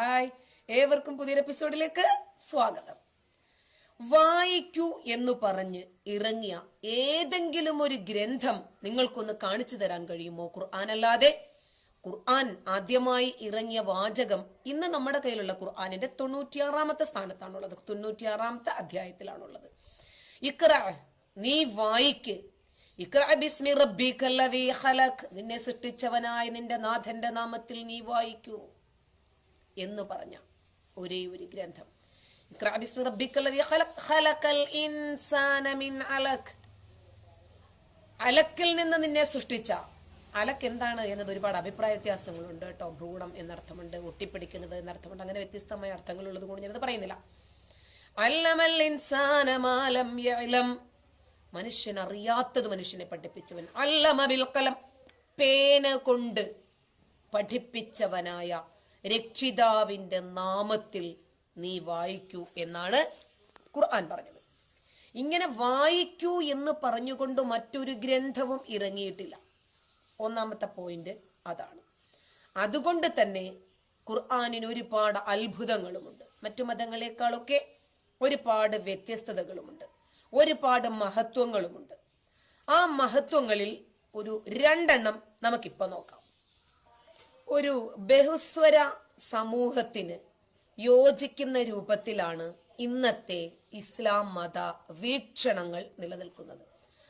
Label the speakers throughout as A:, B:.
A: Hi. ഏവർക്കും പുതിയൊരു എപ്പിസോഡിലേക്ക് സ്വാഗതം. വായിക്കൂ എന്ന് പറഞ്ഞ് ഇറങ്ങിയ ഏതെങ്കിലും ഒരു ഗ്രന്ഥം നിങ്ങൾക്കൊന്ന് കാണിച്ചു തരാൻ കഴിയുമോ? ഖുർആൻ അല്ലാതെ ഖുർആൻ ആദ്യമായി ഇറങ്ങിയ വാചകം ഇന്ന് നമ്മുടെ കയ്യിലുള്ള ഖുർആനിന്റെ തൊണ്ണൂറ്റിയാറാമത്തെ സ്ഥാനത്താണുള്ളത്. തൊണ്ണൂറ്റിയാറാമത്തെ അധ്യായത്തിലാണുള്ളത്. ഇക്ര നീ വായിക്ക്. നിന്നെ സൃഷ്ടിച്ചവനായ നിന്റെ നാഥന്റെ നാമത്തിൽ നീ വായിക്കൂ. എന്ന് പറഞ്ഞ ഒരേ ഒരു ഗ്രന്ഥം. അലക്കിൽ നിന്ന് നിന്നെ സൃഷ്ടിച്ച. അലക്ക് എന്താണ് എന്നത് ഒരുപാട് അഭിപ്രായ വ്യത്യാസങ്ങളുണ്ട് കേട്ടോ. ഭ്രൂണം എന്നർത്ഥമുണ്ട് ഒട്ടിപ്പിടിക്കുന്നത് എന്നർത്ഥമുണ്ട് അങ്ങനെ വ്യത്യസ്തമായ അർത്ഥങ്ങളുള്ളത് കൊണ്ട് ഞാനത് പറയുന്നില്ല. മനുഷ്യൻ അറിയാത്തത് മനുഷ്യനെ പഠിപ്പിച്ചവൻ. അല്ലമ ഖലം. പേന കൊണ്ട് പഠിപ്പിച്ചവനായ രക്ഷിതാവിന്റെ നാമത്തിൽ നീ വായിക്കൂ എന്നാണ് ഖുർആൻ പറഞ്ഞത്. ഇങ്ങനെ വായിക്കൂ എന്ന് പറഞ്ഞുകൊണ്ട് മറ്റൊരു ഗ്രന്ഥവും ഇറങ്ങിയിട്ടില്ല. ഒന്നാമത്തെ പോയിന്റ് അതാണ്. അതുകൊണ്ട് തന്നെ ഖുർആാനിന് ഒരുപാട് അത്ഭുതങ്ങളുമുണ്ട്. മറ്റു മതങ്ങളെക്കാളൊക്കെ ഒരുപാട് വ്യത്യസ്തതകളുമുണ്ട്. ഒരുപാട് മഹത്വങ്ങളുമുണ്ട്. ആ മഹത്വങ്ങളിൽ ഒരു രണ്ടെണ്ണം നമുക്കിപ്പോൾ നോക്കാം. ഒരു ബഹുസ്വര സമൂഹത്തിന് യോജിക്കുന്ന രൂപത്തിലാണ് ഇന്നത്തെ ഇസ്ലാം മത വീക്ഷണങ്ങൾ നിലനിൽക്കുന്നത്.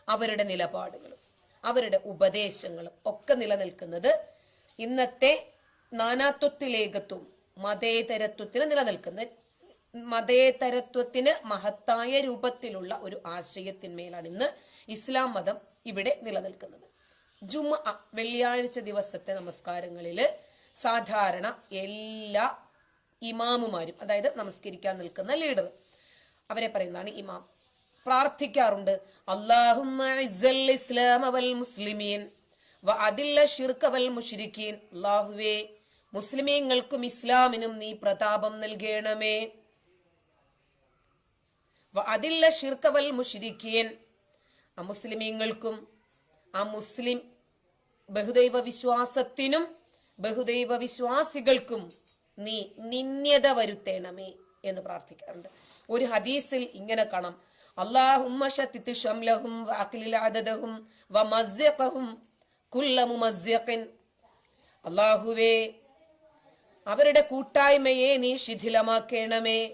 A: അവരുടെ നിലപാടുകളും അവരുടെ ഉപദേശങ്ങളും ഒക്കെ നിലനിൽക്കുന്നത് ഇന്നത്തെ നാനാത്വത്തിലേകത്വം മതേതരത്വത്തിന് നിലനിൽക്കുന്ന മതേതരത്വത്തിന് മഹത്തായ രൂപത്തിലുള്ള ഒരു ആശയത്തിന്മേലാണ് ഇന്ന് ഇസ്ലാം മതം ഇവിടെ നിലനിൽക്കുന്നത്. ജുമ വെള്ളിയാഴ്ച ദിവസത്തെ നമസ്കാരങ്ങളിൽ സാധാരണ എല്ലാ ഇമാമുമാരും അതായത് നമസ്കരിക്കാൻ നിൽക്കുന്ന ലീഡർ അവരെ പറയുന്നതാണ് ഇമാം. പ്രാർത്ഥിക്കാറുണ്ട് മുസ്ലിമീൻ മുസ്ലിമീങ്ങൾക്കും ഇസ്ലാമിനും നീ പ്രതാപം നൽകണമേ. അതില്ല ഷിർക്കവൽ വൽ മുശ്രിക്കീൻ ആ മുസ്ലിം ബഹുദൈവ വിശ്വാസത്തിനും ബഹുദൈവ വിശ്വാസികൾക്കും നീ നിന്യത വരുത്തേണമേ എന്ന് പ്രാർത്ഥിക്കാറുണ്ട്. ഒരു ഹദീസിൽ ഇങ്ങനെ കാണാം. അള്ളാഹുവേ അവരുടെ കൂട്ടായ്മയെ നീ ശിഥിലമാക്കേണമേ.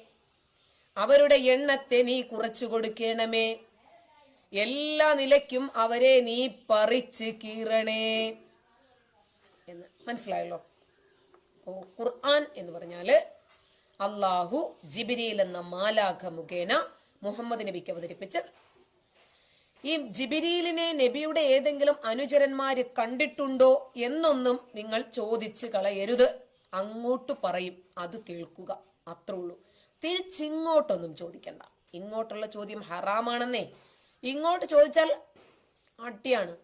A: അവരുടെ എണ്ണത്തെ നീ കുറച്ചു കൊടുക്കണമേ എല്ലാ നിലയ്ക്കും അവരെ നീ പറിച്ച് കീറണേ എന്ന്. മനസ്സിലായല്ലോ? ഓ ഖുർആൻ എന്ന് പറഞ്ഞാൽ അള്ളാഹു ജിബിരിയിൽ എന്ന മാലാഖ മുഖേന മുഹമ്മദ് നബിക്ക് അവതരിപ്പിച്ചത് ഈ ജിബിരിയിലിനെ നബിയുടെ ഏതെങ്കിലും അനുചരന്മാര് കണ്ടിട്ടുണ്ടോ എന്നൊന്നും നിങ്ങൾ ചോദിച്ച് കളയരുത്. അങ്ങോട്ട് പറയും അത് കേൾക്കുക. അത്രേ ഉള്ളൂ. തിരിച്ചിങ്ങോട്ടൊന്നും ചോദിക്കണ്ട. ഇങ്ങോട്ടുള്ള ചോദ്യം ഹറാമാണെന്നേ. ഇങ്ങോട്ട് ചോദിച്ചാൽ അട്ടിയാണ്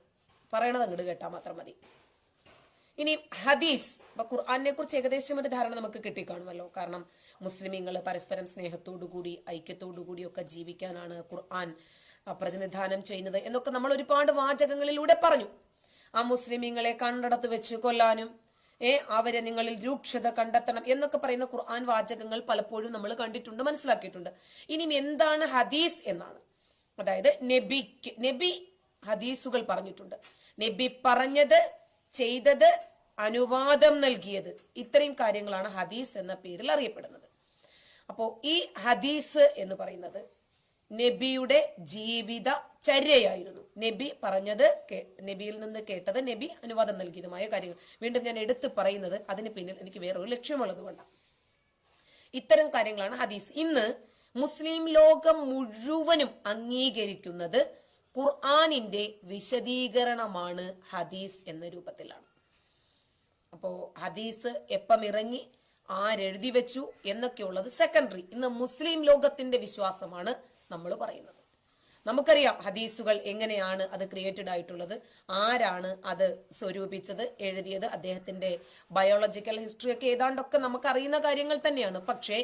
A: പറയണത് അങ്ങോട്ട് കേട്ടാൽ മാത്രം മതി. ഇനി ഹദീസ് ഖുർആാനെ കുറിച്ച് ഏകദേശം ഒരു ധാരണ നമുക്ക് കിട്ടിക്കാണുമല്ലോ. കാരണം മുസ്ലിമീങ്ങൾ പരസ്പരം സ്നേഹത്തോടു കൂടി ഐക്യത്തോടു കൂടി ഒക്കെ ജീവിക്കാനാണ് ഖുർആൻ പ്രതിനിധാനം ചെയ്യുന്നത് എന്നൊക്കെ നമ്മൾ ഒരുപാട് വാചകങ്ങളിലൂടെ പറഞ്ഞു. ആ മുസ്ലിമീങ്ങളെ കണ്ടടത്ത് വെച്ച് കൊല്ലാനും ഏ അവരെ നിങ്ങളിൽ രൂക്ഷത കണ്ടെത്തണം എന്നൊക്കെ പറയുന്ന ഖുർആൻ വാചകങ്ങൾ പലപ്പോഴും നമ്മൾ കണ്ടിട്ടുണ്ട് മനസ്സിലാക്കിയിട്ടുണ്ട്. ഇനിയും എന്താണ് ഹദീസ് എന്നാണ്. അതായത് നബിക്ക് നബി ഹദീസുകൾ പറഞ്ഞിട്ടുണ്ട്. നബി പറഞ്ഞത് ചെയ്തത് അനുവാദം നൽകിയത് ഇത്രയും കാര്യങ്ങളാണ് ഹദീസ് എന്ന പേരിൽ അറിയപ്പെടുന്നത്. അപ്പോ ഈ ഹദീസ് എന്ന് പറയുന്നത് നബിയുടെ ജീവിത ചര്യയായിരുന്നു. നബി പറഞ്ഞത് നബിയിൽ നിന്ന് കേട്ടത് നബി അനുവാദം നൽകിയതുമായ കാര്യങ്ങൾ. വീണ്ടും ഞാൻ എടുത്തു പറയുന്നത് അതിന് പിന്നിൽ എനിക്ക് വേറൊരു ലക്ഷ്യമുള്ളത് കൊണ്ടാണ്. ഇത്തരം കാര്യങ്ങളാണ് ഹദീസ്. ഇന്ന് മുസ്ലിം ലോകം മുഴുവനും അംഗീകരിക്കുന്നത് ഖുർആാനിന്റെ വിശദീകരണമാണ് ഹദീസ് എന്ന രൂപത്തിലാണ്. അപ്പോ ഹദീസ് എപ്പം ഇറങ്ങി ആരെഴുതി വെച്ചു എന്നൊക്കെയുള്ളത് സെക്കൻഡറി ഇന്ന് മുസ്ലിം ലോകത്തിന്റെ വിശ്വാസമാണ് നമ്മൾ പറയുന്നത്. നമുക്കറിയാം ഹദീസുകൾ എങ്ങനെയാണ് അത് ക്രിയേറ്റഡ് ആയിട്ടുള്ളത് ആരാണ് അത് സ്വരൂപിച്ചത് എഴുതിയത് അദ്ദേഹത്തിന്റെ ബയോളജിക്കൽ ഹിസ്റ്ററി ഒക്കെ ഏതാണ്ടൊക്കെ നമുക്ക് അറിയുന്ന കാര്യങ്ങൾ തന്നെയാണ്. പക്ഷേ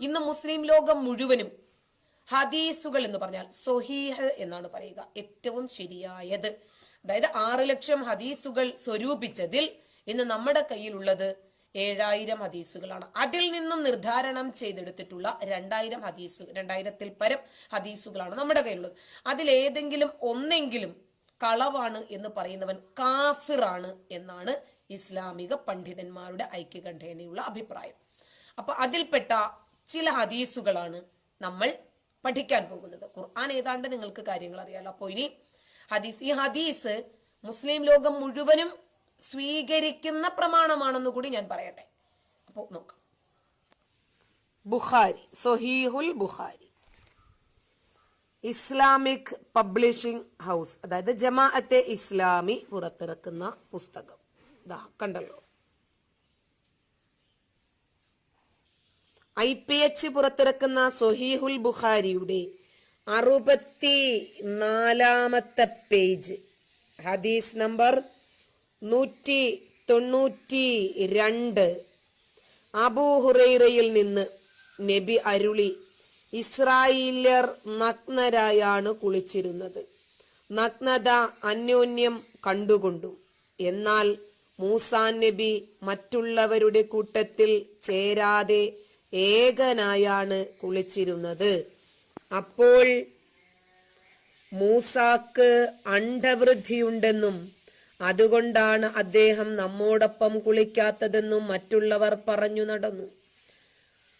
A: ഇന്ന് മുസ്ലിം ലോകം മുഴുവനും ഹദീസുകൾ എന്ന് പറഞ്ഞാൽ സൊഹീഹ് എന്നാണ് പറയുക. ഏറ്റവും ശരിയായത്. അതായത് ആറ് ലക്ഷം ഹദീസുകൾ സ്വരൂപിച്ചതിൽ ഇന്ന് നമ്മുടെ കയ്യിലുള്ളത് ഏഴായിരം ഹദീസുകളാണ്. അതിൽ നിന്നും നിർദ്ധാരണം ചെയ്തെടുത്തിട്ടുള്ള രണ്ടായിരം ഹദീസു രണ്ടായിരത്തിൽ പരം ഹദീസുകളാണ് നമ്മുടെ കയ്യിലുള്ളത്. അതിൽ ഏതെങ്കിലും ഒന്നെങ്കിലും കളവാണ് എന്ന് പറയുന്നവൻ കാഫിറാണ് എന്നാണ് ഇസ്ലാമിക പണ്ഡിതന്മാരുടെ ഐക്യകണ്ഠേനയുള്ള അഭിപ്രായം. അപ്പൊ അതിൽപ്പെട്ട ചില ഹദീസുകളാണ് നമ്മൾ പഠിക്കാൻ പോകുന്നത്. ഖുർആൻ ഏതാണ്ട് നിങ്ങൾക്ക് കാര്യങ്ങൾ അറിയാലോ. അപ്പോൾ ഇനി ഹദീസ് ഈ ഹദീസ് മുസ്ലിം ലോകം മുഴുവനും സ്വീകരിക്കുന്ന പ്രമാണമാണെന്ന് കൂടി ഞാൻ പറയട്ടെ. അപ്പോൾ നോക്കാം. Bukhari Sahihul Bukhari. Islamic Publishing House അതായത് ജമാഅത്തെ ഇസ്ലാമി പുറത്തിറക്കുന്ന പുസ്തകം. ദാ കണ്ടല്ലോ. ഐ പി എച്ച് പുറത്തിറക്കുന്ന സൊഹീഹുൽ ബുഖാരിയുടെ അറുപത്തി നാലാമത്തെ പേജ്. ഹദീസ് നമ്പർ നൂറ്റി തൊണ്ണൂറ്റി രണ്ട് അബൂഹുറൈറയിൽ നിന്ന് നബി അരുളി ഇസ്രായേല്യർ നഗ്നരായാണ് കുളിച്ചിരുന്നത്. നഗ്നത അന്യോന്യം കണ്ടുകൊണ്ടും. എന്നാൽ മൂസാൻ നബി മറ്റുള്ളവരുടെ കൂട്ടത്തിൽ ചേരാതെ ഏകനായാണ് കുളിച്ചിരുന്നത്. അപ്പോൾ മൂസാക്ക് അണ്ടവൃദ്ധിയുണ്ടെന്നും അതുകൊണ്ടാണ് അദ്ദേഹം നമ്മോടൊപ്പം കുളിക്കാത്തതെന്നും മറ്റുള്ളവർ പറഞ്ഞു നടന്നു.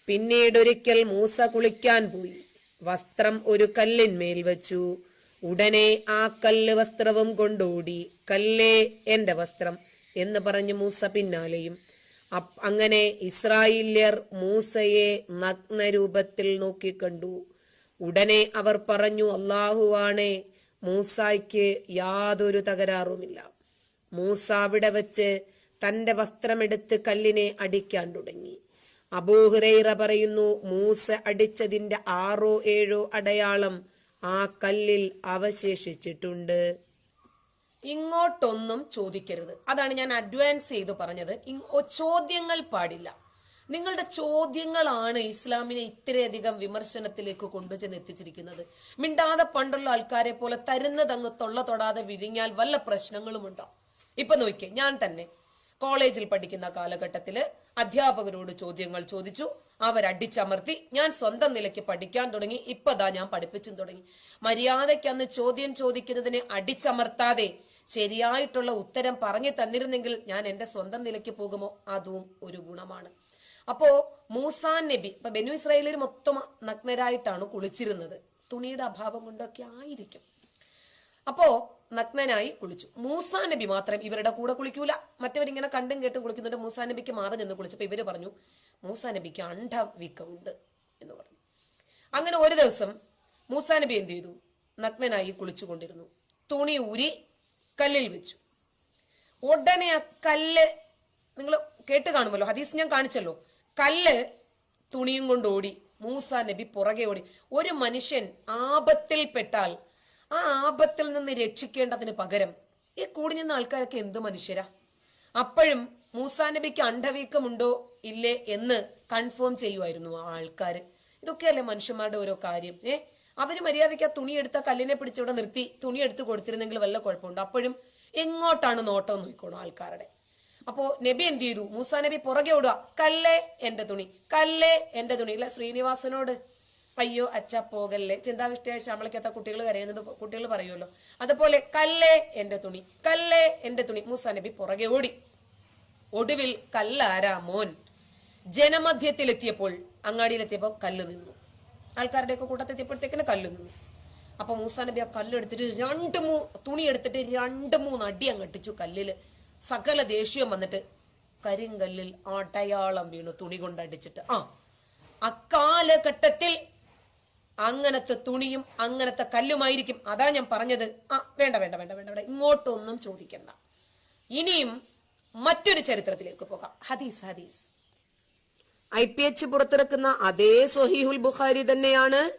A: പിന്നീടൊരിക്കൽ മൂസ കുളിക്കാൻ പോയി. വസ്ത്രം ഒരു കല്ലിന്മേൽ വച്ചു. ഉടനെ ആ കല്ല് വസ്ത്രവും കൊണ്ടോടി. കല്ലേ എന്റെ വസ്ത്രം എന്ന് പറഞ്ഞു മൂസ പിന്നാലെയും അങ്ങനെ ഇസ്രായേല്യർ മൂസയെ നഗ്നരൂപത്തിൽ നോക്കിക്കണ്ടു. ഉടനെ അവർ പറഞ്ഞു അള്ളാഹുവാണെ മൂസായ്ക്ക് യാതൊരു തകരാറുമില്ല. മൂസ അവിടെ വച്ച് തന്റെ വസ്ത്രമെടുത്ത് കല്ലിനെ അടിക്കാൻ തുടങ്ങി. അബൂഹുറൈറ പറയുന്നു മൂസ അടിച്ചതിന്റെ ആറോ ഏഴോ അടയാളം ആ കല്ലിൽ അവശേഷിച്ചിട്ടുണ്ട്. ഇങ്ങോട്ടൊന്നും ചോദിക്കരുത്. അതാണ് ഞാൻ അഡ്വാൻസ് ചെയ്ത് പറഞ്ഞത്. ചോദ്യങ്ങൾ പാടില്ല. നിങ്ങളുടെ ചോദ്യങ്ങളാണ് ഇസ്ലാമിനെ ഇത്രയധികം വിമർശനത്തിലേക്ക് കൊണ്ടുചെന്ന് എത്തിച്ചിരിക്കുന്നത് മിണ്ടാതെ പണ്ടുള്ള ആൾക്കാരെ പോലെ തരുന്നതങ്ങ് തൊള്ള തൊടാതെ വിഴിഞ്ഞാൽ വല്ല പ്രശ്നങ്ങളും ഉണ്ടോ ഇപ്പൊ നോക്കിയേ ഞാൻ തന്നെ കോളേജിൽ പഠിക്കുന്ന കാലഘട്ടത്തിൽ അധ്യാപകരോട് ചോദ്യങ്ങൾ ചോദിച്ചു. അവരടിച്ചമർത്തി. ഞാൻ സ്വന്തം നിലയ്ക്ക് പഠിക്കാൻ തുടങ്ങി. ഇപ്പതാ ഞാൻ പഠിപ്പിച്ചും തുടങ്ങി. മര്യാദയ്ക്ക് അന്ന് ചോദ്യം ചോദിക്കുന്നതിനെ അടിച്ചമർത്താതെ ശരിയായിട്ടുള്ള ഉത്തരം പറഞ്ഞു തന്നിരുന്നെങ്കിൽ ഞാൻ എന്റെ സ്വന്തം നിലയ്ക്ക് പോകുമോ? അതും ഒരു ഗുണമാണ്. അപ്പോ മൂസാൻ നബി ഇപ്പൊ ബെനു ഇസ്രായേലിൽ മൊത്തം നഗ്നരായിട്ടാണ് കുളിച്ചിരുന്നത്. തുണിയുടെ അഭാവം കൊണ്ടൊക്കെ ആയിരിക്കും. അപ്പോ നഗ്നനായി കുളിച്ചു. മൂസാ നബി മാത്രം ഇവരുടെ കൂടെ കുളിക്കൂല. മറ്റവരിങ്ങനെ കണ്ടും കേട്ടും കുളിക്കുന്നുണ്ട്. മൂസാ നബിക്ക് മാറി നിന്ന് കുളിച്ചപ്പോ ഇവർ പറഞ്ഞു മൂസാ നബിക്ക് അണ്ഡവീക്കമുണ്ട് എന്ന് പറഞ്ഞു. അങ്ങനെ ഒരു ദിവസം മൂസാ നബി എന്ത് ചെയ്തു? നഗ്നനായി കുളിച്ചുകൊണ്ടിരുന്നു. തുണി ഊരി കല്ലിൽ വെച്ചു. ഉടനെ ആ കല്ല് നിങ്ങൾ കേട്ട് കാണുമല്ലോ ഹദീസ് ഞാൻ കാണിച്ചല്ലോ. കല്ല് തുണിയും കൊണ്ട് ഓടി മൂസ നബി പുറകെ ഓടി. ഒരു മനുഷ്യൻ ആപത്തിൽ പെട്ടാൽ ആ ആപത്തിൽ നിന്ന് രക്ഷിക്കേണ്ടതിന് പകരം ഈ കൂടി നിന്ന ആൾക്കാരൊക്കെ എന്ത് മനുഷ്യരാ? അപ്പോഴും മൂസാ നബിക്ക് അണ്ടവീക്കമുണ്ടോ ഇല്ലേ എന്ന് കൺഫേം ചെയ്യുമായിരുന്നു ആ ആൾക്കാര്. ഇതൊക്കെയല്ലേ മനുഷ്യന്മാരുടെ ഓരോ കാര്യം ഏ? അവർ മര്യാദയ്ക്ക് ആ തുണി എടുത്ത കല്ലിനെ പിടിച്ചിവിടെ നിർത്തി തുണി എടുത്ത് കൊടുത്തിരുന്നെങ്കിൽ വല്ല കുഴപ്പമുണ്ട്. അപ്പോഴും എങ്ങോട്ടാണ് നോട്ടം നോക്കണം ആൾക്കാരുടെ. അപ്പോ നബി എന്ത് ചെയ്തു? മൂസ നബി പുറകെ ഓടുക. കല്ലേ എന്റെ തുണി? കല്ലേ എന്റെ തുണി? അല്ല ശ്രീനിവാസനോട് അയ്യോ അച്ഛ പോകല്ലേ. ചിന്താവിഷ്ടയായ ശമ്പളിക്കാത്ത കുട്ടികൾ കരയുന്നത് കുട്ടികൾ പറയുമല്ലോ. അതുപോലെ കല്ലേ എന്റെ തുണി? കല്ലേ എന്റെ തുണി? മൂസ നബി പുറകെ ഓടി. ഒടുവിൽ കല്ലാരാ മോൻ ജനമധ്യത്തിലെത്തിയപ്പോൾ അങ്ങാടിയിലെത്തിയപ്പോൾ കല്ല് നിന്നു. ആൾക്കാരുടെയൊക്കെ കൂട്ടത്തെത്തിയപ്പോഴത്തേക്കിന് കല്ല് നിന്നു. അപ്പൊ മൂസാ നബി ആ കല്ലെടുത്തിട്ട് രണ്ട് മൂ തുണി എടുത്തിട്ട് രണ്ട് മൂന്ന് അടി അങ്ങട്ടിച്ചു കല്ലിൽ സകല ദേഷ്യം വന്നിട്ട് കരിങ്കല്ലിൽ അടയാളം വീണു തുണി കൊണ്ടടിച്ചിട്ട്. ആ അക്കാലഘട്ടത്തിൽ അങ്ങനത്തെ തുണിയും അങ്ങനത്തെ കല്ലുമായിരിക്കും. അതാ ഞാൻ പറഞ്ഞത്. ആ വേണ്ട വേണ്ട വേണ്ട വേണ്ട വേണ്ട. ഇങ്ങോട്ടൊന്നും ചോദിക്കണ്ട. ഇനിയും മറ്റൊരു ചരിത്രത്തിലേക്ക് പോകാം. ഹദീസ് ഹദീസ്. ഐ പി എച്ച് പുറത്തിറക്കുന്ന അതേ സൊഹീഹുൽ ബുഖാരി തന്നെയാണ്.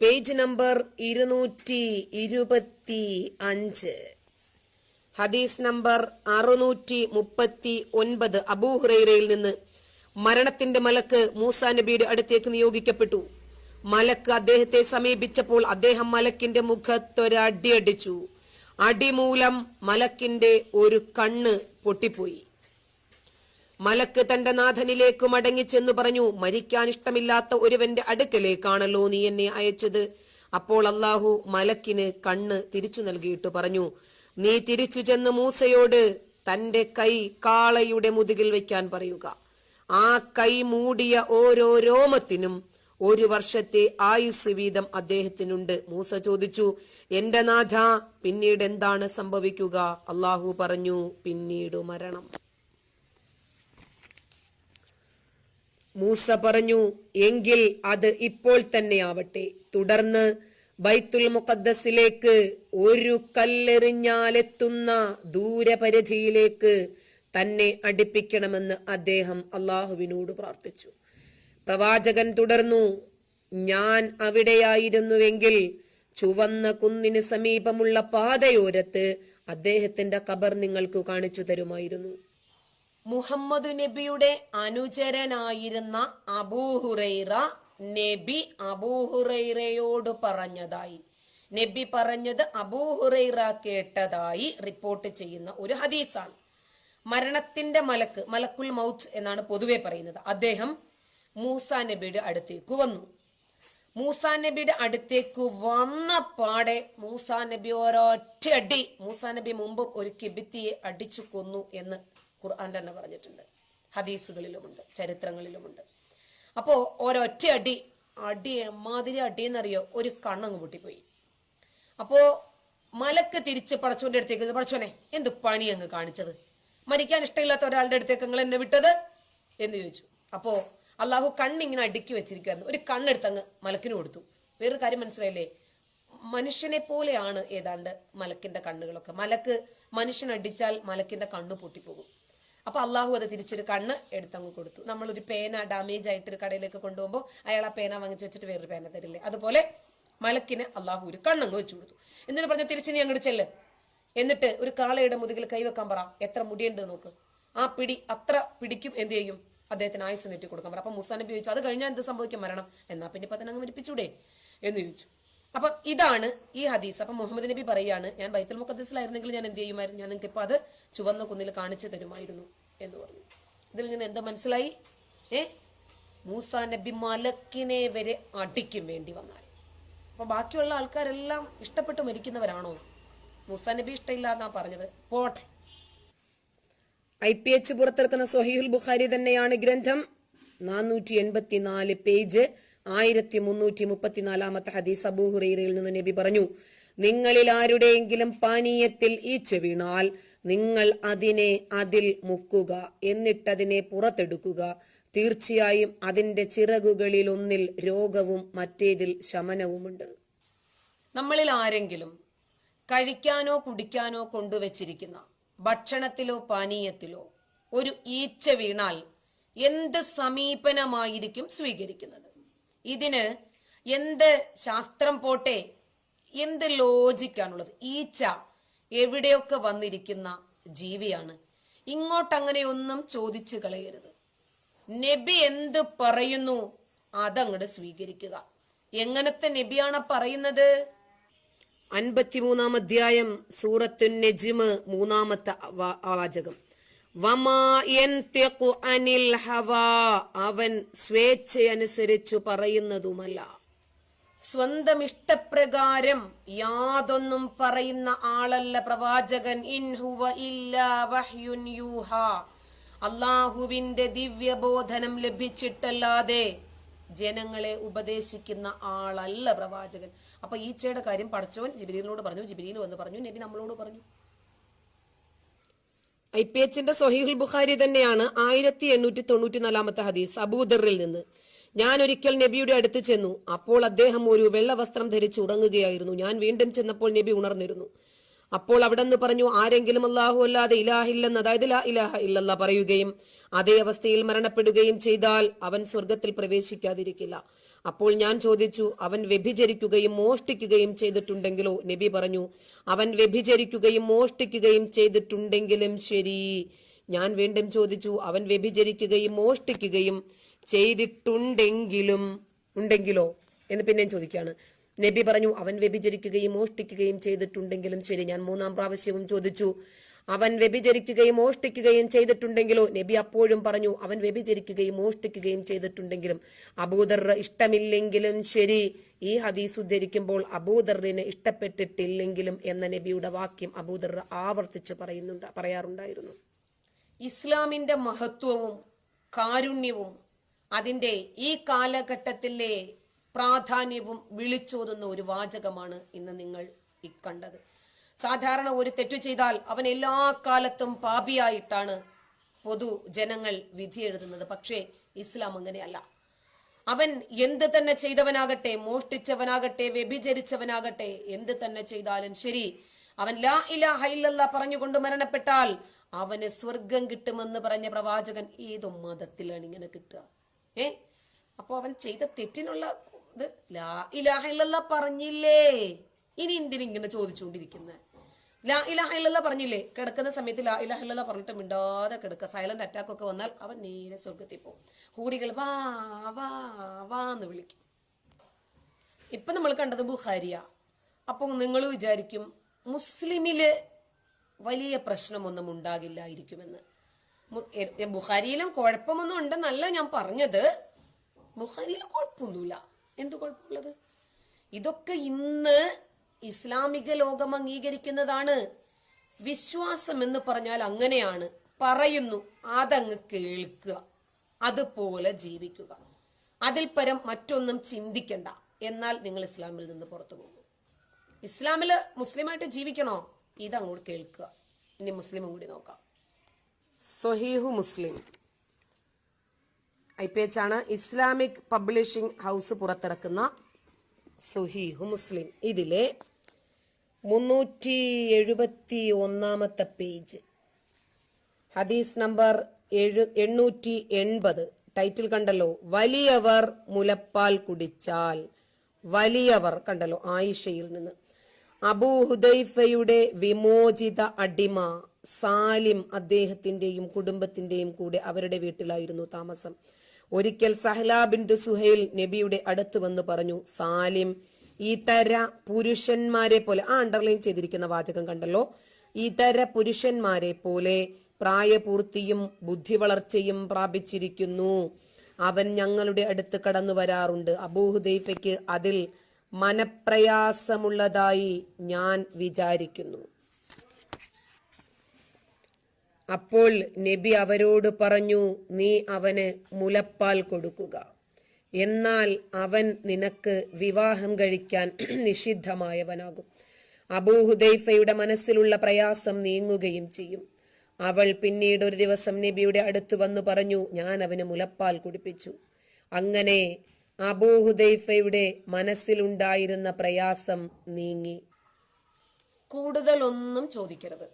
A: പേജ് നമ്പർ ഇരുന്നൂറ്റി ഇരുപത്തി അഞ്ച് ഹദീസ് നമ്പർ അറുന്നൂറ്റി മുപ്പത്തി ഒൻപത് അബൂഹുറൈറയിൽ നിന്ന് മരണത്തിന്റെ മലക്ക് മൂസാ നബിയുടെ അടുത്തേക്ക് നിയോഗിക്കപ്പെട്ടു. മലക്ക് അദ്ദേഹത്തെ സമീപിച്ചപ്പോൾ അദ്ദേഹം മലക്കിന്റെ മുഖത്തൊരടിയടിച്ചു അടി അടിമൂലം മലക്കിന്റെ ഒരു കണ്ണ് പൊട്ടിപ്പോയി. മലക്ക് തന്റെ നാഥനിലേക്ക് മടങ്ങിച്ചെന്നു പറഞ്ഞു മരിക്കാൻ ഇഷ്ടമില്ലാത്ത ഒരുവന്റെ അടുക്കലേക്കാണല്ലോ നീ എന്നെ അയച്ചത്. അപ്പോൾ അള്ളാഹു മലക്കിന് കണ്ണ് തിരിച്ചു നൽകിയിട്ട് പറഞ്ഞു നീ തിരിച്ചു ചെന്ന് മൂസയോട് തന്റെ കൈ കാളയുടെ മുതുകിൽ വെക്കാൻ പറയുക. ആ കൈ മൂടിയ ഓരോ രോമത്തിനും ഒരു വർഷത്തെ ആയുസ് വീതം അദ്ദേഹത്തിനുണ്ട്. മൂസ ചോദിച്ചു എന്റെ നാഥ പിന്നീട് എന്താണ് സംഭവിക്കുക? അള്ളാഹു പറഞ്ഞു പിന്നീട് മരണം. മൂസ പറഞ്ഞു എങ്കിൽ അത് ഇപ്പോൾ തന്നെ ആവട്ടെ. തുടർന്ന് ബൈത്തുൽ മുഖദ്ദസിലേക്ക് ഒരു കല്ലെറിഞ്ഞാലെത്തുന്ന ദൂരപരിധിയിലേക്ക് തന്നെ അടുപ്പിക്കണമെന്ന് അദ്ദേഹം അള്ളാഹുവിനോട് പ്രാർത്ഥിച്ചു. പ്രവാചകൻ തുടർന്നു ഞാൻ അവിടെയായിരുന്നുവെങ്കിൽ ചുവന്ന കുന്നിന് സമീപമുള്ള പാതയോരത്ത് അദ്ദേഹത്തിന്റെ കബർ നിങ്ങൾക്ക് കാണിച്ചു തരുമായിരുന്നു. മുഹമ്മദ് നബിയുടെ അനുചരനായിരുന്ന അബൂഹുറൈറ നബി അബൂഹുറൈറയോട് പറഞ്ഞതായി. നബി പറഞ്ഞത് അബൂഹുറൈറ കേട്ടതായി റിപ്പോർട്ട് ചെയ്യുന്ന ഒരു ഹദീസാണ്. മരണത്തിന്റെ മലക്ക് മലക്കുൽ മൗത്ത് എന്നാണ് പൊതുവെ പറയുന്നത്. അദ്ദേഹം മൂസ നബിയുടെ അടുത്തേക്ക് വന്നു. മൂസ നബിയുടെ അടുത്തേക്ക് വന്ന പാടെ മൂസ നബി ഒരൊറ്റ അടി മൂസ നബി മുമ്പ് ഒരു കിബിത്തിയെ അടിച്ചു കൊന്നു എന്ന് ഖുർആൻ തന്നെ പറഞ്ഞിട്ടുണ്ട്. ഹദീസുകളിലുമുണ്ട് ചരിത്രങ്ങളിലുമുണ്ട്. അപ്പോൾ ഒരൊറ്റ അടി അടി എമ്മാതിരി അടി എന്നറിയോ ഒരു കണ്ണങ്ങ് പൊട്ടിപ്പോയി. അപ്പോ മലക്ക് തിരിച്ച് പടച്ചോന്റെ അടുത്തേക്ക് പടച്ചോനെ എന്ത് പണി അങ്ങ് കാണിച്ചത്? മരിക്കാൻ ഇഷ്ടമില്ലാത്ത ഒരാളുടെ അടുത്തേക്ക് നിങ്ങൾ എന്നെ വിട്ടത്? എന്ന് ചോദിച്ചു. അപ്പോ അള്ളാഹു കണ്ണിങ്ങനെ അടുക്കി വെച്ചിരിക്കുമായിരുന്നു ഒരു കണ്ണെടുത്ത് അങ്ങ് മലക്കിന് കൊടുത്തു. വേറൊരു കാര്യം മനസ്സിലായില്ലേ? മനുഷ്യനെ പോലെയാണ് ഏതാണ്ട് മലക്കിന്റെ കണ്ണുകളൊക്കെ. മലക്ക് മനുഷ്യൻ അടിച്ചാൽ മലക്കിന്റെ കണ്ണ് പൊട്ടിപ്പോകും. അപ്പൊ അള്ളാഹു അത് തിരിച്ചൊരു കണ്ണ് എടുത്തങ്ങ് കൊടുത്തു. നമ്മളൊരു പേന ഡാമേജ് ആയിട്ട് ഒരു കടയിലേക്ക് കൊണ്ടുപോകുമ്പോൾ അയാൾ ആ പേന വാങ്ങിച്ചു വെച്ചിട്ട് വേറൊരു പേന തരില്ലേ? അതുപോലെ മലക്കിന് അള്ളാഹു ഒരു കണ്ണങ്ങ് വെച്ചു കൊടുത്തു. എന്നിട്ട് പറഞ്ഞു തിരിച്ച് നീ അങ്ങോട്ട് ചെല്ല്. എന്നിട്ട് ഒരു കാളയുടെ മുതുകിൽ കൈവെക്കാൻ പറ. എത്ര മുടിയുണ്ട് നോക്ക്. ആ പിടി അത്ര പിടിക്കും എന്ത് ചെയ്യും? അദ്ദേഹത്തിന് ആയുസ് നീട്ടി കൊടുക്കാൻ പറ. അപ്പൊ മുസാനബി ചോദിച്ചു അത് കഴിഞ്ഞാൽ എന്ത് സംഭവിക്കും മരണം? എന്നാ പിന്നെ അങ്ങ് മരിപ്പിച്ചൂടെ? എന്ന് ചോദിച്ചു. അപ്പൊ ഇതാണ് ഈ ഹദീസ്. അപ്പൊ മുഹമ്മദ് നബി പറയാണ് ഞാൻ ബൈത്തുൽ മുഖദ്സിലായിരുന്നെങ്കിൽ ഞാൻ എന്ത് ചെയ്യുമായിരുന്നു? ഞാൻ നിങ്ങൾക്ക് ഇപ്പൊ അത് ചുവന്ന കുന്നിൽ കാണിച്ചു തരുമായിരുന്നു എന്ന് പറഞ്ഞു. ഇതിൽ നിന്ന് എന്തോ മനസ്സിലായി? ഏ? മൂസാ നബി മലക്കിനെ വരെ അടിക്കും വേണ്ടി വന്നാൽ. അപ്പൊ ബാക്കിയുള്ള ആൾക്കാരെല്ലാം ഇഷ്ടപ്പെട്ട് മരിക്കുന്നവരാണോ? മൂസ നബി ഇഷ്ടമില്ല എന്നാ പറഞ്ഞത്. പോട്ടെ. ഐ പി എച്ച് പുറത്തിറക്കുന്ന സൊഹീഹുൽ ബുഖാരി തന്നെയാണ് ഗ്രന്ഥം നാനൂറ്റി എൺപത്തിനാല് പേജ് ആയിരത്തി മുന്നൂറ്റി മുപ്പത്തിനാലാമത്തെ ഹദീസ് അബൂഹുറയിൽ നിന്ന് നബി പറഞ്ഞു നിങ്ങളിൽ ആരുടെയെങ്കിലും പാനീയത്തിൽ ഈച്ച വീണാൽ നിങ്ങൾ അതിനെ അതിൽ മുക്കുക എന്നിട്ടതിനെ പുറത്തെടുക്കുക. തീർച്ചയായും അതിന്റെ ചിറകുകളിൽ ഒന്നിൽ രോഗവും മറ്റേതിൽ ശമനവുമുണ്ട്. നമ്മളിൽ ആരെങ്കിലും കഴിക്കാനോ കുടിക്കാനോ കൊണ്ടുവച്ചിരിക്കുന്ന ഭക്ഷണത്തിലോ പാനീയത്തിലോ ഒരു ഈച്ച വീണാൽ എന്ത് സമീപനമായിരിക്കും സ്വീകരിക്കുന്നത്? ഇതിന് എന്ത് ശാസ്ത്രം പോട്ടെ? എന്ത് ലോജിക്കാണുള്ളത് ഈച്ച എവിടെയൊക്കെ വന്നിരിക്കുന്ന ജീവിയാണ്? ഇങ്ങോട്ടങ്ങനെയൊന്നും ചോദിച്ചു കളയരുത്. നബി എന്ത് പറയുന്നു അതങ്ങോട്ട് സ്വീകരിക്കുക. എങ്ങനത്തെ നബിയാണ് പറയുന്നത്? അൻപത്തിമൂന്നാം അധ്യായം സൂറത്തു നെജ്മ് മൂന്നാമത്തെ വാചകം. അനിൽ ഹവാ. അവൻ സ്വേച്ഛയനുസരിച്ചു പറയുന്നതുമല്ല. സ്വന്തം ഇഷ്ടപ്രകാരം യാതൊന്നും പറയുന്ന ആളല്ല പ്രവാചകൻ. ഇൻ ഹുവ ഇല്ലാ വഹ്യുൻ യൂഹ. അള്ളാഹുവിന്റെ ദിവ്യബോധനം ലഭിച്ചിട്ടല്ലാതെ ജനങ്ങളെ ഉപദേശിക്കുന്ന ആളല്ല പ്രവാചകൻ. അപ്പൊ ഈച്ചയുടെ കാര്യം പഠിച്ചവൻ ജിബിരിനോട് പറഞ്ഞു ജിബിരിയിൽ വന്ന് പറഞ്ഞു നബി നമ്മളോട് പറഞ്ഞു. ഐ പി എച്ചിന്റെ സൊഹീഹുൽ ബുഖാരി തന്നെയാണ് ആയിരത്തി എണ്ണൂറ്റി തൊണ്ണൂറ്റി നാലാമത്തെ ഹദീസ് അബൂദറിൽ നിന്ന്. ഞാൻ ഒരിക്കൽ നബിയുടെ അടുത്ത് ചെന്നു. അപ്പോൾ അദ്ദേഹം ഒരു വെള്ള വസ്ത്രം ധരിച്ച് ഉറങ്ങുകയായിരുന്നു. ഞാൻ വീണ്ടും ചെന്നപ്പോൾ നബി ഉണർന്നിരുന്നു. അപ്പോൾ അവിടെ നിന്ന് പറഞ്ഞു ആരെങ്കിലും അല്ലാഹു അല്ലാതെ ഇലാഹില്ലെന്ന് അതായത് ലാ ഇലാഹ ഇല്ലല്ല പറയുകയും അതേ അവസ്ഥയിൽ മരണപ്പെടുകയും ചെയ്താൽ അവൻ സ്വർഗത്തിൽ പ്രവേശിക്കാതിരിക്കില്ല. അപ്പോൾ ഞാൻ ചോദിച്ചു അവൻ വ്യഭിചരിക്കുകയും മോഷ്ടിക്കുകയും ചെയ്തിട്ടുണ്ടെങ്കിലോ? നബി പറഞ്ഞു അവൻ വ്യഭിചരിക്കുകയും മോഷ്ടിക്കുകയും ചെയ്തിട്ടുണ്ടെങ്കിലും ശരി. ഞാൻ വീണ്ടും ചോദിച്ചു അവൻ വ്യഭിചരിക്കുകയും മോഷ്ടിക്കുകയും ചെയ്തിട്ടുണ്ടെങ്കിലും ഉണ്ടെങ്കിലോ? എന്ന് പിന്നെയും ചോദിക്കുകയാണ്. നബി പറഞ്ഞു അവൻ വ്യഭിചരിക്കുകയും മോഷ്ടിക്കുകയും ചെയ്തിട്ടുണ്ടെങ്കിലും ശരി. ഞാൻ മൂന്നാം പ്രാവശ്യവും ചോദിച്ചു അവൻ വ്യഭിചരിക്കുകയും മോഷ്ടിക്കുകയും ചെയ്തിട്ടുണ്ടെങ്കിലോ? നബി അപ്പോഴും പറഞ്ഞു അവൻ വ്യഭിചരിക്കുകയും മോഷ്ടിക്കുകയും ചെയ്തിട്ടുണ്ടെങ്കിലും അബൂദർ ഇഷ്ടമില്ലെങ്കിലും ശരി ഈ ഹദീസ് ഉദ്ധരിക്കുമ്പോൾ അബൂദറിന് ഇഷ്ടപ്പെട്ടിട്ടില്ലെങ്കിലും എന്ന നബിയുടെ വാക്യം അബൂദർ ആവർത്തിച്ച് പറയുന്നുണ്ട് പറയാറുണ്ടായിരുന്നു. ഇസ്ലാമിന്റെ മഹത്വവും കാരുണ്യവും അതിന്റെ ഈ കാലഘട്ടത്തിലെ പ്രാധാന്യവും വിളിച്ചോതുന്ന ഒരു വാചകമാണ് ഇന്ന് നിങ്ങൾ ഈ കണ്ടത്. സാധാരണ ഒരു തെറ്റു ചെയ്താൽ അവൻ എല്ലാ കാലത്തും പാപിയായിട്ടാണ് പൊതു ജനങ്ങൾ വിധി എഴുതുന്നത്. പക്ഷേ ഇസ്ലാം അങ്ങനെയല്ല. അവൻ എന്ത് തന്നെ ചെയ്തവനാകട്ടെ മോഷ്ടിച്ചവനാകട്ടെ വ്യഭിചരിച്ചവനാകട്ടെ എന്ത് തന്നെ ചെയ്താലും ശരി അവൻ ലാ ഇലാഹ ഹൈലല്ല പറഞ്ഞുകൊണ്ട് മരണപ്പെട്ടാൽ അവന് സ്വർഗം കിട്ടുമെന്ന് പറഞ്ഞ പ്രവാചകൻ ഏതു മതത്തിലാണ് ഇങ്ങനെ കിട്ടുക. ഏ? അപ്പൊ അവൻ ചെയ്ത തെറ്റിനുള്ള ഇത് ലാ ഇലാഹ ഹൈലല്ല പറഞ്ഞില്ലേ? ഇനി എന്തിനിങ്ങനെ ചോദിച്ചുകൊണ്ടിരിക്കുന്നത് ലാ ഇലാഹ ഇല്ലല്ലാ പറഞ്ഞില്ലേ? കിടക്കുന്ന സമയത്ത് ലാ ഇലാഹ ഇല്ലല്ലാ പറഞ്ഞിട്ട് മിണ്ടാതെ കിടക്കുക. സൈലന്റ് അറ്റാക്ക് ഒക്കെ വന്നാൽ അവൻ നേരെ സ്വർഗത്തിൽ പോകും. ഹൂറികൾ വാ വാ വാ എന്ന് വിളിക്കും. ഇപ്പൊ നമ്മൾ കണ്ടത് ബുഹാരിയ അപ്പോൾ നിങ്ങൾ വിചാരിക്കും മുസ്ലിമിൽ വലിയ പ്രശ്നമൊന്നും ഉണ്ടാകില്ലായിരിക്കുമെന്ന്. ബുഹാരിയിലും കുഴപ്പമൊന്നും ഉണ്ടെന്നല്ല ഞാൻ പറഞ്ഞത്. ബുഖാരിയിൽ കുഴപ്പമൊന്നുമില്ല. എന്ത് കുഴപ്പമുള്ളത്? ഇതൊക്കെ ഇന്ന് ഇസ്ലാമിക ലോകം അംഗീകരിക്കുന്നതാണ്. വിശ്വാസം എന്ന് പറഞ്ഞാൽ അങ്ങനെയാണ്. പറയുന്നു അതങ്ങ് കേൾക്കുക. അതുപോലെ ജീവിക്കുക. അതിൽ പരം മറ്റൊന്നും ചിന്തിക്കണ്ട. എന്നാൽ നിങ്ങൾ ഇസ്ലാമിൽ നിന്ന് പുറത്തു പോകും. ഇസ്ലാമിൽ മുസ്ലിമായിട്ട് ജീവിക്കണോ? ഇതങ്ങോട്ട് കേൾക്കുക. ഇനി മുസ്ലിമും കൂടി നോക്കാം. Sahihu Muslim. I P H ആണ് ഇസ്ലാമിക് പബ്ലിഷിംഗ് ഹൗസ് പുറത്തിറക്കുന്ന സുഹീഹു മുസ്ലിം. ഇതിലെ മുന്നൂറ്റി എഴുപത്തി ഒന്നാമത്തെ പേജ്. ഹദീസ് നമ്പർ എഴു എണ്ണൂറ്റി എൺപത് ടൈറ്റിൽ കണ്ടല്ലോ വലിയവർ മുലപ്പാൽ കുടിച്ചാൽ. വലിയവർ കണ്ടല്ലോ ആയിഷയിൽ നിന്ന്. അബൂ ഹുദൈഫയുടെ വിമോചിത അടിമ സാലിം അദ്ദേഹത്തിന്റെയും കുടുംബത്തിന്റെയും കൂടെ അവരുടെ വീട്ടിലായിരുന്നു താമസം. ഒരിക്കൽ സഹ്ലാബിൻ ബിന്ദു സുഹൈൽ നബിയുടെ അടുത്ത് വന്ന് പറഞ്ഞു സാലിം ഇതര പുരുഷന്മാരെ പോലെ ആ അണ്ടർലൈൻ ചെയ്തിരിക്കുന്ന വാചകം കണ്ടല്ലോ. ഇതര പുരുഷന്മാരെ പോലെ പ്രായപൂർത്തിയും ബുദ്ധി വളർച്ചയും പ്രാപിച്ചിരിക്കുന്നു. അവൻ ഞങ്ങളുടെ അടുത്ത് കടന്നു വരാറുണ്ട്. അബൂഹുദൈഫയ്ക്ക് അതിൽ മനപ്രയാസമുള്ളതായി ഞാൻ വിചാരിക്കുന്നു. അപ്പോൾ നബി അവരോട് പറഞ്ഞു നീ അവന് മുലപ്പാൽ കൊടുക്കുക. എന്നാൽ അവൻ നിനക്ക് വിവാഹം കഴിക്കാൻ നിഷിദ്ധമായവനാകും. അബൂഹുദൈഫയുടെ മനസ്സിലുള്ള പ്രയാസം നീങ്ങുകയും ചെയ്യും. അവൾ പിന്നീട് ഒരു ദിവസം നബിയുടെ അടുത്ത് വന്നു പറഞ്ഞു ഞാൻ അവന് മുലപ്പാൽ കുടിപ്പിച്ചു. അങ്ങനെ അബൂഹുദൈഫയുടെ മനസ്സിലുണ്ടായിരുന്ന പ്രയാസം നീങ്ങി. കൂടുതൽ ഒന്നും ചോദിക്കരുത്.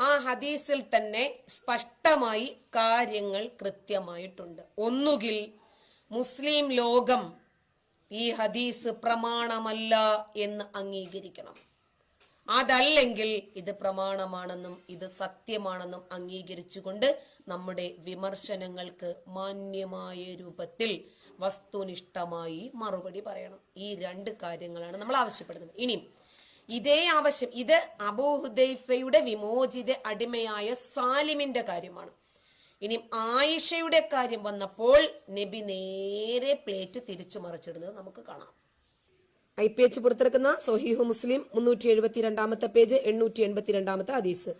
A: ആ ഹദീസിൽ തന്നെ സ്പഷ്ടമായി കാര്യങ്ങൾ കൃത്യമായിട്ടുണ്ട്. ഒന്നുകിൽ മുസ്ലിം ലോകം ഈ ഹദീസ് പ്രമാണമല്ല എന്ന് അംഗീകരിക്കണം. അതല്ലെങ്കിൽ ഇത് പ്രമാണമാണെന്നും ഇത് സത്യമാണെന്നും അംഗീകരിച്ചുകൊണ്ട് നമ്മുടെ വിമർശനങ്ങൾക്ക് മാന്യമായ രൂപത്തിൽ വസ്തുനിഷ്ഠമായി മറുപടി പറയണം. ഈ രണ്ട് കാര്യങ്ങളാണ് നമ്മൾ ആവശ്യപ്പെടുന്നത്. ഇനി ഇതേ ആവശ്യം ഇത് അബൂഹുദൈഫയുടെ വിമോചിത അടിമയായ സാലിമിന്റെ കാര്യമാണ്. ഇനി ആയിഷയുടെ കാര്യം വന്നപ്പോൾ നബി നേരെ പ്ലേറ്റ് തിരിച്ചു മറിച്ചിടുന്നത് നമുക്ക് കാണാം. ഐ പി എച്ച് പുറത്തിറക്കുന്ന സൊഹീഹു മുസ്ലിം മുന്നൂറ്റി എഴുപത്തി രണ്ടാമത്തെ പേജ് എണ്ണൂറ്റി എൺപത്തി രണ്ടാമത്തെ ഹദീസ്.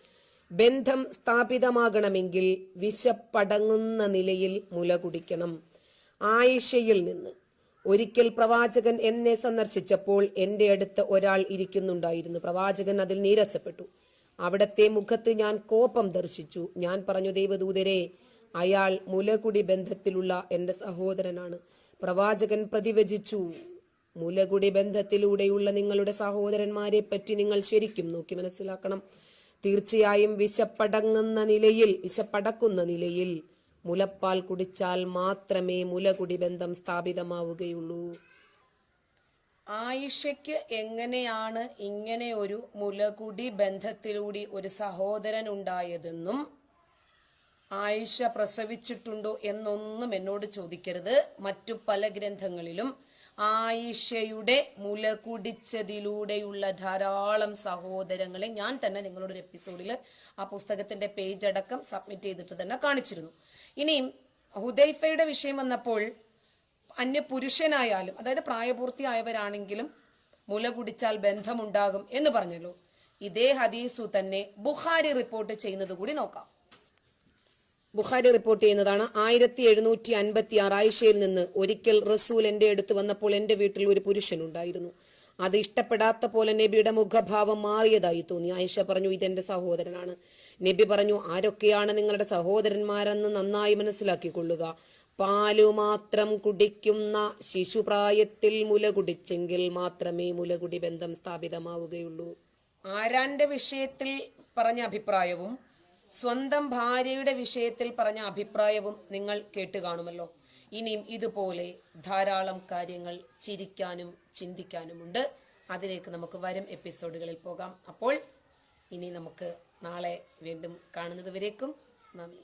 A: ബന്ധം സ്ഥാപിതമാകണമെങ്കിൽ വിശപ്പടങ്ങുന്ന നിലയിൽ മുല കുടിക്കണം. ആയിഷയിൽ നിന്ന് ഒരിക്കൽ പ്രവാചകൻ എന്നെ സന്ദർശിച്ചപ്പോൾ എന്റെ അടുത്ത് ഒരാൾ ഇരിക്കുന്നുണ്ടായിരുന്നു. പ്രവാചകൻ അതിൽ നീരസപ്പെട്ടു. അവിടത്തെ മുഖത്ത് ഞാൻ കോപം ദർശിച്ചു. ഞാൻ പറഞ്ഞു ദൈവദൂതരെ അയാൾ മുലകുടി ബന്ധത്തിലുള്ള എന്റെ സഹോദരനാണ്. പ്രവാചകൻ പ്രതിവചിച്ചു മുലകുടി ബന്ധത്തിലൂടെയുള്ള നിങ്ങളുടെ സഹോദരന്മാരെ പറ്റി നിങ്ങൾ ശരിക്കും നോക്കി മനസ്സിലാക്കണം. തീർച്ചയായും വിശപ്പടങ്ങുന്ന നിലയിൽ വിശപ്പടക്കുന്ന നിലയിൽ മുലപ്പാൽ കുടിച്ചാൽ മാത്രമേ മുലകുടി ബന്ധം സ്ഥാപിതമാവുകയുള്ളൂ. ആയിഷയ്ക്ക് എങ്ങനെയാണ് ഇങ്ങനെ ഒരു മുലകുടി ബന്ധത്തിലൂടെ ഒരു സഹോദരൻ ഉണ്ടായതെന്നും ആയിഷ പ്രസവിച്ചിട്ടുണ്ടോ എന്നൊന്നും എന്നോട് ചോദിക്കരുത്. മറ്റു പല ഗ്രന്ഥങ്ങളിലും ആയിഷയുടെ മുല കുടിച്ചതിലൂടെയുള്ള ധാരാളം സഹോദരങ്ങളെ ഞാൻ തന്നെ നിങ്ങളുടെ ഒരു എപ്പിസോഡിൽ ആ പുസ്തകത്തിന്റെ പേജ് അടക്കം സബ്മിറ്റ് ചെയ്തിട്ട് തന്നെ കാണിച്ചിരുന്നു. ഇനിയും ഹുദൈഫയുടെ വിഷയം വന്നപ്പോൾ അന്യ പുരുഷനായാലും അതായത് പ്രായപൂർത്തിയായവരാണെങ്കിലും മുല കുടിച്ചാൽ ബന്ധമുണ്ടാകും എന്ന് പറഞ്ഞല്ലോ. ഇതേ ഹദീസു തന്നെ ബുഖാരി റിപ്പോർട്ട് ചെയ്യുന്നത് കൂടി നോക്കാം. ബുഖാരി റിപ്പോർട്ട് ചെയ്യുന്നതാണ് ആയിരത്തി എഴുന്നൂറ്റി അൻപത്തി ആറ് ആയിഷയിൽ നിന്ന് ഒരിക്കൽ റസൂൽ എന്റെ അടുത്ത് വന്നപ്പോൾ എന്റെ വീട്ടിൽ ഒരു പുരുഷനുണ്ടായിരുന്നു. അത് ഇഷ്ടപ്പെടാത്ത പോലെ നബിയുടെ മുഖഭാവം മാറിയതായി തോന്നി. ആയിഷ പറഞ്ഞു ഇതെന്റെ സഹോദരനാണ്. നബി പറഞ്ഞു ആരൊക്കെയാണ് നിങ്ങളുടെ സഹോദരന്മാരെന്ന് നന്നായി മനസ്സിലാക്കിക്കൊള്ളുക. പാലു മാത്രം കുടിക്കുന്ന ശിശുപ്രായത്തിൽ മുല കുടിച്ചെങ്കിൽ മാത്രമേ മുലകുടി ബന്ധം സ്ഥാപിതമാവുകയുള്ളൂ. ആരാന്റെ വിഷയത്തിൽ പറഞ്ഞ അഭിപ്രായവും സ്വന്തം ഭാര്യയുടെ വിഷയത്തിൽ പറഞ്ഞ അഭിപ്രായവും നിങ്ങൾ കേട്ട് കാണുമല്ലോ. ഇനിയും ഇതുപോലെ ധാരാളം കാര്യങ്ങൾ ചിരിക്കാനും ചിന്തിക്കാനുമുണ്ട്. അതിലേക്ക് നമുക്ക് വരും എപ്പിസോഡുകളിൽ പോകാം. അപ്പോൾ ഇനി നമുക്ക് നാളെ വീണ്ടും കാണുന്നത് വരേക്കും നന്ദി.